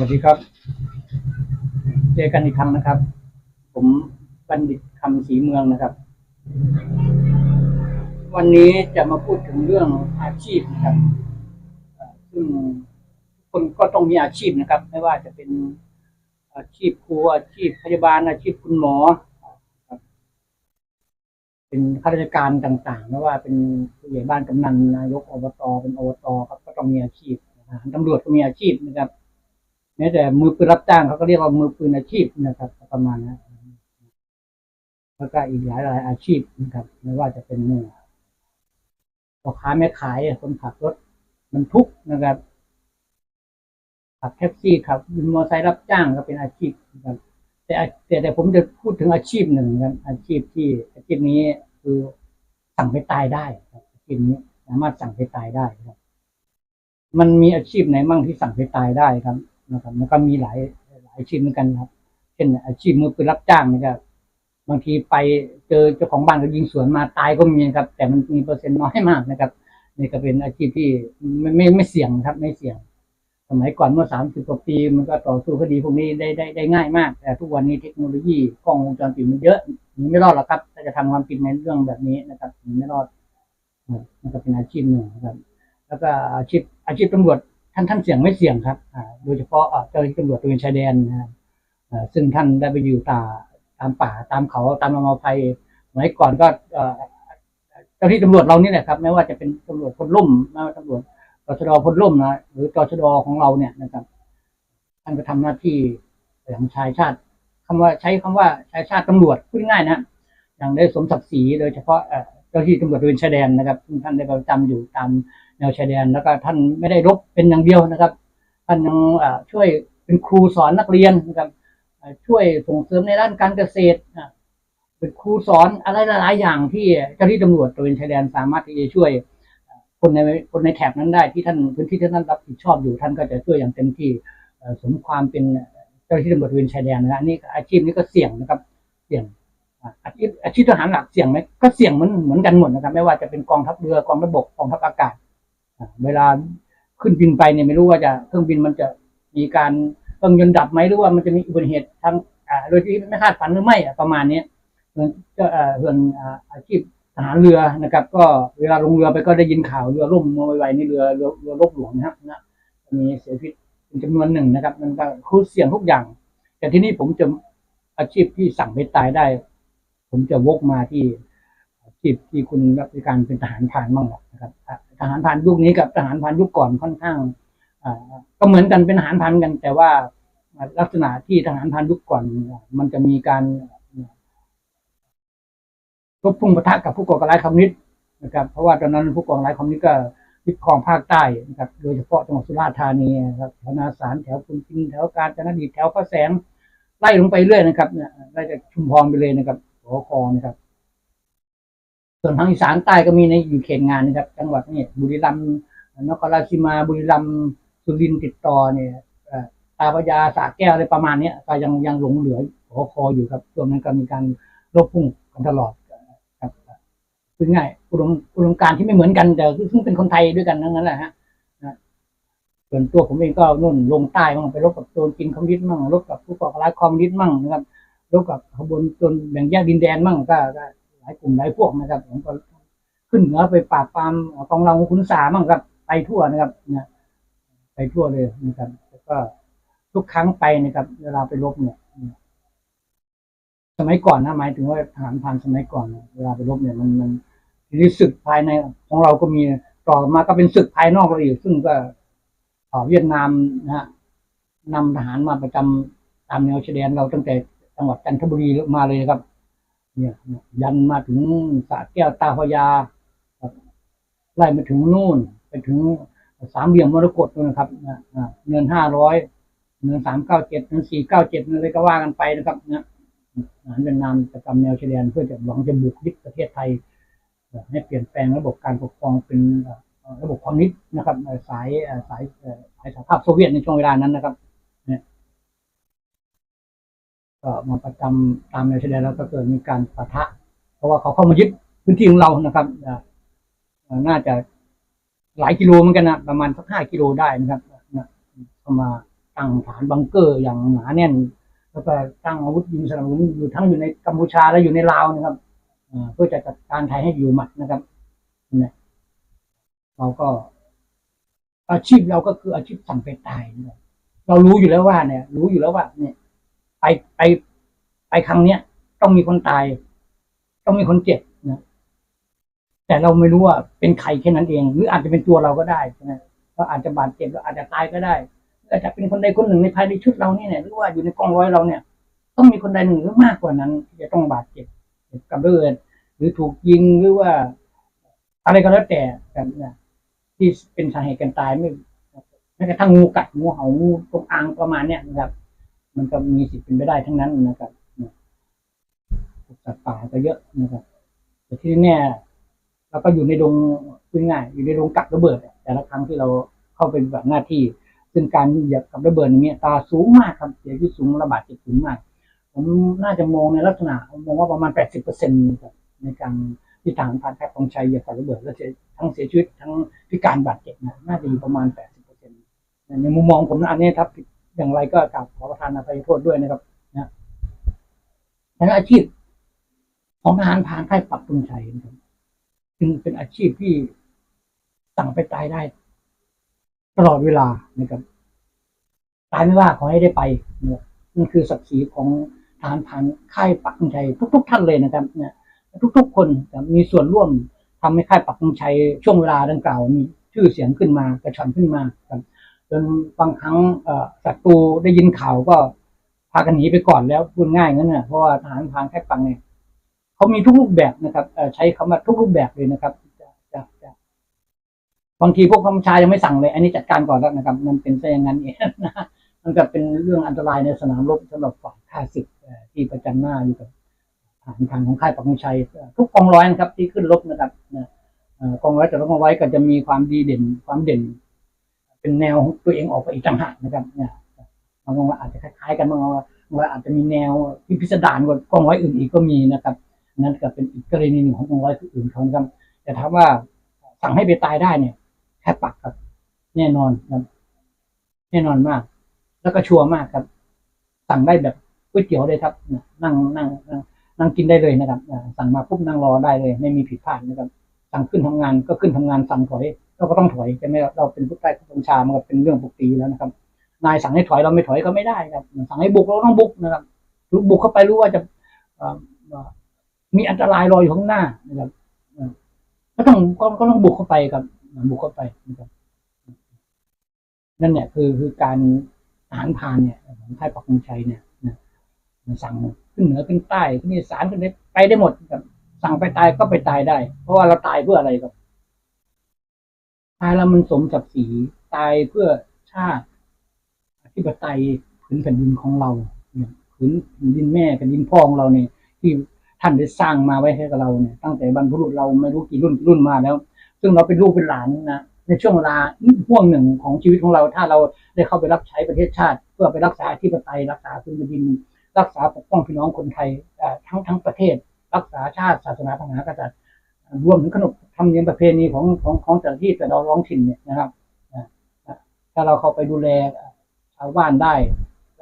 วัสดีครับ เจอกันอีกครั้งนะครับ ผมบัณฑิตคำศรีเมืองนะครับ วันนี้จะมาพูดถึงเรื่องอาชีพนะครับซึ่งคนก็ต้องมีอาชีพนะครับ ไม่ว่าจะเป็นอาชีพครูอาชีพพยาบาลอาชีพคุณหมอเป็นข้าราชการต่างๆไม่ว่าเป็นผู้ใหญ่บ้านกำนันนายกอบตเป็นอบตครับก็ต้องมีอาชีพทหารตำรวจก็มีอาชีพนะครับ แม้แต่มือปืนรับจ้างเขาก็เรียกว่ามือปืนอาชีพนะครับประมาณนั้นแล้วก็อีกหลายหลายอาชีพนะครับ ไม่ว่าจะเป็นเนี่ยพ่อค้าแม่ขายคนขับรถบรรทุกนะครับขับแท็กซี่ขับมอเตอร์ไซค์รับจ้างก็เป็นอาชีพนะครับแต่แต่แต่ผมจะพูดถึงอาชีพหนึ่งนะครับอาชีพที่อาชีพนี้คือสั่งไปตายได้ครับอาชีพนี้สามารถสั่งไปตายได้ครับ มันมีอาชีพไหนมั่งที่สั่งไปตายได้ครับ นะครับมันก็มีหลายหลายอาชีพเหมือนกันครับ เช่น อาชีพมือปืนรับจ้างนะครับบางทีไปเจอเจ้าของบ้านก็ยิงสวนมาตายก็มีครับ แต่มันมีเปอร์เซ็นต์น้อยมากนะครับนี่ก็เป็นอาชีพที่ไม่ไม่ไม่เสี่ยงครับ ไม่เสี่ยง สมัยก่อนเมื่อสามสิบกว่าปี มันก็ต่อสู้คดีพวกนี้ได้ได้ได้ง่ายมาก แต่ทุกวันนี้เทคโนโลยีกล้องวงจรปิดมันเยอะหนีไม่รอดหรอกครับถ้าจะทำความผิดในเรื่องแบบนี้นะครับหนีไม่รอดอ่ามันก็เป็นอาชีพหนึ่งนะครับ แล้วก็อาชีพอาชีพตำรวจ ท่านท่านเสี่ยงไม่เสี่ยงครับโดยเฉพาะเจ้าหน้าที่ตำรวจตระเวนชายแดนนะครับซึ่งท่านได้ไปอยู่ตาตามป่าตามเขาตามลำมาภัยสมัยก่อนก็เจ้าหน้าที่ตำรวจเรานี่แหละครับไม่ว่าจะเป็นตำรวจพลร่มไม่ว่าตำรวจตชดพลร่มนะหรือตชดของเราเนี่ยนะครับท่านก็ทำหน้าที่อย่างชายชาติคำว่าใช้คำว่าชายชาติตำรวจพูดง่ายนะอย่างได้สมศักดิ์ศรีโดยเฉพาะเจ้าหน้าที่ตำรวจตระเวนชายแดนนะครับซึ่งท่านได้ประจำอยู่ตาม แนวชายแดนแล้วก็ท่านไม่ได้รบเป็นอย่างเดียวนะครับ ท่านยังช่วยเป็นครูสอนนักเรียนนะครับช่วยส่งเสริมในด้านการเกษตรเป็นครูสอนอะไรหลาย ๆ อย่างที่เจ้าหน้าที่ตำรวจตระเวนชายแดนสามารถที่จะช่วยคนในคนในแถบนั้นได้ที่ท่านพื้นที่ที่ท่านรับผิดชอบอยู่ท่านก็จะช่วยอย่างเต็มที่สมความเป็นเจ้าหน้าที่ตำรวจตระเวนชายแดนนะอันนี้อาชีพนี้ก็เสี่ยงนะครับ เสี่ยงอาชีพอาชีพทหารหลักเสี่ยงไหมก็เสี่ยงเหมือนเหมือนกันหมดนะครับ ไม่ว่าจะเป็นกองทัพเรือกองทัพบกกองทัพอากาศ เวลาขึ้นบินไปเนี่ยไม่รู้ว่าจะเครื่องบินมันจะมีการเครื่องยนต์ดับไหมหรือว่ามันจะมีอุบัติเหตุทางโดยที่ไม่คาดฝันหรือไม่ประมาณนี้เหมือนก็เอ่อส่วนอาอาชีพทหารเรือนะครับ ก็เวลาลงเรือไปก็ได้ยินข่าวเรือล่มมาไวๆนี่เรือเรือเรือรบหลวงนะครับนะมีเสียชีวิตเป็นจำนวนหนึ่งนะครับ มันก็คือเสี่ยงทุกอย่าง แต่ที่นี่ผมจะอาชีพที่สั่งไปตายได้ ผมจะวกมาที่อาชีพที่คุณรับราชการเป็นทหารพรานบ้างหรอกนะครับ ทหารพรานยุคนี้กับทหารพรานยุคก่อนค่อนข้างก็เหมือนกันเป็นทหารพรานกัน แต่ว่าลักษณะที่ทหารพรานยุคก่อน มันจะมีการรบพุ่งปะทะกับผู้ก่อการร้ายคอมมิวนิสต์นะครับ เพราะว่าตอนนั้นผู้ก่อการร้ายคอมมิวนิสต์ก็ยึดครองภาคใต้นะครับโดยเฉพาะจังหวัดสุราษฎร์ธานีนะครับแถวนาสารแถวพุนพินแถวกาญจนดิตแถวพระแสงไล่ลงไปเรื่อยนะครับเนี่ยไล่จากชุมพรไปเลยนะครับหัวคอนะครับ ส่วนทางอีสานใต้ก็มีในอยู่เขตงานนะครับ จังหวัดนี่บุรีรัมย์นครราชสีมาบุรีรัมย์สุรินทร์ติดต่อเนี่ยตาพยาสระแก้วอะไรประมาณเนี้ยก็ยังยังหลงเหลือหัวคออยู่ครับช่วงนั้นก็มีการรบพุ่งกันตลอดครับคือง่ายอุดมอุดมการที่ไม่เหมือนกันแต่ซึ่งเป็นคนไทยด้วยกันทั้งนั้นแหละฮะส่วนตัวผมเองก็นู่นลงใต้มั่งไปรบกับโจรกินคอมมิวนิสต์มั่งรบกับผู้ก่อการร้ายคอมมิวนิสต์มั่งนะครับรบกับขบวนโจรแบ่งแยกดินแดนมั่งก็ก็ายกลุ่มหลายพวกนะครับ ผมก็ขึ้นเหนือไปปราบปรามกองเราขุนสามั่งครับ ไปทั่วนะครับเนี่ยไปทั่วเลยนะครับแล้วก็ทุกครั้งไปนะครับ เวลาไปรบเนี่ย สมัยก่อนนะหมายถึงว่าทหารพานสมัยก่อน เวลาไปรบเนี่ยมันมันทีศึกภายในของเราก็มีต่อมาก็เป็นศึกภายนอกเราอีกซึ่งก็เวียดนามนะฮะนำทหารมาประจำตามแนวชายแดนเราตั้งแต่จังหวัดจันทบุรีมาเลยครับ เนี่ยยันมาถึงสระแก้วตาพยาไล่มาถึงนู่น ไปถึงสามเหลี่ยมมรกตนู่นนะครับเงินห้าร้อยเงินสามเก้าเจ็ดเงินสี่เก้าเจ็ดอะไรก็ว่ากันไปนะครับเนี่ยหารเวียดนามประจำแนวชายแดนเพื่อจะหวังจะบุกยึดประเทศไทยให้เปลี่ยนแปลงระบบการปกครองเป็นระบบคอมมิวนิสต์นะครับ สายสายสายสหภาพโซเวียตในช่วงเวลานั้นนะครับ ก็มาประจำตามแนวชายแดนแล้วก็เกิดมีการปะทะ เพราะว่าเขาเข้ามายึดพื้นที่ของเรานะครับน่าจะหลายกิโลเหมือนกันนะประมาณสักห้ากิโลได้นะครับเข้ามาตั้งฐานบังเกอร์อย่างหนาแน่น แล้วก็ตั้งอาวุธยิงสนับสนุนอยู่ทั้งอยู่ในกัมพูชาและอยู่ในลาวนะครับเอ่อเพื่อจะจัดการไทยให้อยู่หมัดนะครับเนี่ยเราก็ อาชีพเราก็คืออาชีพสั่งไปตายนะครับเรารู้อยู่แล้วว่าเนี่ย รู้อยู่แล้วว่าเนี่ย ไปไปไปครั้งเนี้ยต้องมีคนตาย ต้องมีคนเจ็บนะแต่เราไม่รู้ว่าเป็นใครแค่นั้นเอง หรืออาจจะเป็นตัวเราก็ได้ใช่ไหมเราอาจจะบาดเจ็บเราอาจจะตายก็ได้อาจจะเป็นคนใดคนหนึ่งในภายในชุดเราเนี่ยหรือว่าอยู่ในกองร้อยเราเนี่ย ต้องมีคนใดหนึ่งหรือมากกว่านั้นที่จะต้องบาดเจ็บกับเลือดหรือถูกยิงหรือว่า อะไรก็แล้วแต่กันนะที่เป็นสาเหตุการตายไม่แม้กระทั่งงูกัดงูเห่างูตรงอางประมาณเนี้ยนะครับ มันก็มีสิทธิ์เป็นไปได้ทั้งนั้นนะครับนะสัตว์ป่าก็เยอะนะครับ แต่ที่แน่เราก็อยู่ในดงพูดง่ายอยู่ในดงกับระเบิด แต่ละครั้งที่เราเข้าไปปฏิบัติหน้าที่ ซึ่งการเหยียบกับระเบิดอย่างเงี้ยตาสูงมากครับเสียชีวิตสูงระบาดเจ็บสูงมาก ผมน่าจะมองในลักษณะมองว่าประมาณ 80เปอร์เซ็นต์ครับในการที่ทหารผ่านแพทย์ของชัยเหยียบกับระเบิดแล้วเสียทั้งเสียชีวิตทั้งพิการบาดเจ็บนะน่าจะอยู่ประมาณ 80เปอร์เซ็นต์ในมุมมองผมนะอันนี้ครับ อย่างไรก็กราบขอประทานอภัยโทษด้วยนะครับนะแต่อาชีพของทหารผ่านค่ายปักตุงชัยนะครับจึงเป็นอาชีพที่สั่งไปตายได้ ตลอดเวลานะครับตายไม่ว่าขอให้ได้ไปเนี่ยนั่นคือศักดิ์ศรีของทหารผ่านค่ายปักธงชัยทุก ๆ ท่านเลยนะครับเนี่ยทุก ๆ คนจะมีส่วนร่วมทำให้ค่ายปักธงชัยช่วงเวลาดังกล่าวมีชื่อเสียงขึ้นมากระชอนขึ้นมาครับ จนบางครั้งศัตรูได้ยินข่าวก็พากันหนีไปก่อนแล้วพูดง่ายงั้นนะเพราะว่าทหารผ่านค่ายปักเนี่ยเขามีทุกรูปแบบนะครับใช้คำว่าทุกรูปแบบเลยนะครับจะจะจะบางทีพวกกำชายังไม่สั่งเลย อันนี้จัดการก่อนแล้วนะครับ มันเป็นซะอย่างนั้นเองนะมันก็เป็นเรื่องอันตรายในสนามรบสำหรับฝ่ายข้าศึกที่ประจันหน้าอยู่กับฐานทางของค่ายปักธงชัยทุกกองร้อยนะครับที่ขึ้นรบนะครับกองร้อยแต่ละกองร้อยก็จะมีความดีเด่นความเด่น เป็นแนวของตัวเองออกไปอีกต่างหากนะครับเนี่ยบางองร้อยอาจจะคล้ายๆ กันบางองร้อยบางองร้อยอาจจะมีแนวที่พิสดารกว่ากองร้อยอื่นอีกก็มีนะครับ นั่นก็เป็นอีกกรณีหนึ่งของกองร้อยอื่นเขานะครับ แต่ถามว่าสั่งให้ไปตายได้เนี่ยแค่ปักครับ แน่นอนครับ แน่นอนมาก แล้วก็ชัวร์มากครับ สั่งได้แบบก๋วยเตี๋ยวเลยครับ นั่งนั่งนั่งกินได้เลยนะครับสั่งมาปุ๊บนั่งรอได้เลย ไม่มีผิดพลาดนะครับ สั่งขึ้นทำงานก็ขึ้นทำงานสั่งถอย เราก็ต้องถอยใช่ไหมครับเราเป็นผู้ใต้บัญชามันก็เป็นเรื่องปกติแล้วนะครับ นายสั่งให้ถอยเราไม่ถอยก็ไม่ได้ครับสั่งให้บุกเราต้องบุกนะครับบุกเข้าไปรู้ว่าจะมีอันตรายรออยู่ข้างหน้านะครับก็ต้องก็ก็ต้องบุกเข้าไปครับบุกเข้าไปนะครับนั่นเนี่ยคือคือการทหารพานเนี่ยของค่ายปักธงชัยเนี่ยนะสั่งขึ้นเหนือขึ้นใต้ขึ้นอีสานขึ้นได้ไปได้หมดครับสั่งไปตายก็ไปตายได้ เพราะว่าเราตายเพื่ออะไรครับ ตายแล้วมันสมศักดิ์ศรีตายเพื่อชาติอธิปไตยผืนแผ่นดินของเราเนี่ยผืนแผ่นดินแม่แผ่นดินพ่อของเราเนี่ยที่ท่านได้สร้างมาไว้ให้กับเราเนี่ยตั้งแต่บรรพบุรุษเราไม่รู้กี่รุ่นรุ่นมาแล้ว ซึ่งเราเป็นลูกเป็นหลานนะในช่วงเวลาห่วงหนึ่งของชีวิตของเรา ถ้าเราได้เข้าไปรับใช้ประเทศชาติ เพื่อไปรักษาอธิปไตยรักษาพื้นแผ่นดิน รักษาปกป้องพี่น้องคนไทยทั้งทั้งประเทศ รักษาชาติศาสนาพระมหากษัตริย์ รวมถึงขนบธรรมเนียมประเพณีของของของแต่ละที่แต่เราร้องถิ่นเนี่ยนะครับถ้าเราเข้าไปดูแลชาวบ้านได้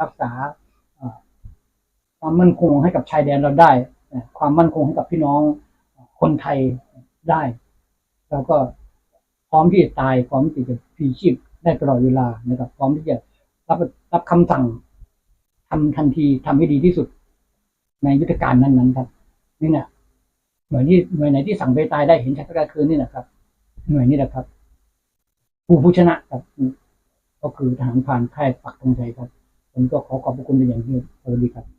รักษาความมั่นคงให้กับชายแดนเราได้ ความมั่นคงให้กับพี่น้องคนไทยได้เราก็พร้อมที่จะตายพร้อมที่จะพีชีพได้ตลอดเวลานะครับ พร้อมที่จะรับรับคำสั่งทำทันทีทำให้ดีที่สุด ในยุทธการนั้นๆครับนี่เนี่ย หน่วยนี้หน่วยไหนที่สั่งไปตายได้เห็นชัดก็คือนี่แหละครับ หน่วยนี้แหละครับ ผู้ผู้ชนะครับ ก็คือทหารผ่านค่ายปักธงชัยครับผมก็ขอขอบพระคุณเป็นอย่างยิ่งสวัสดีครับ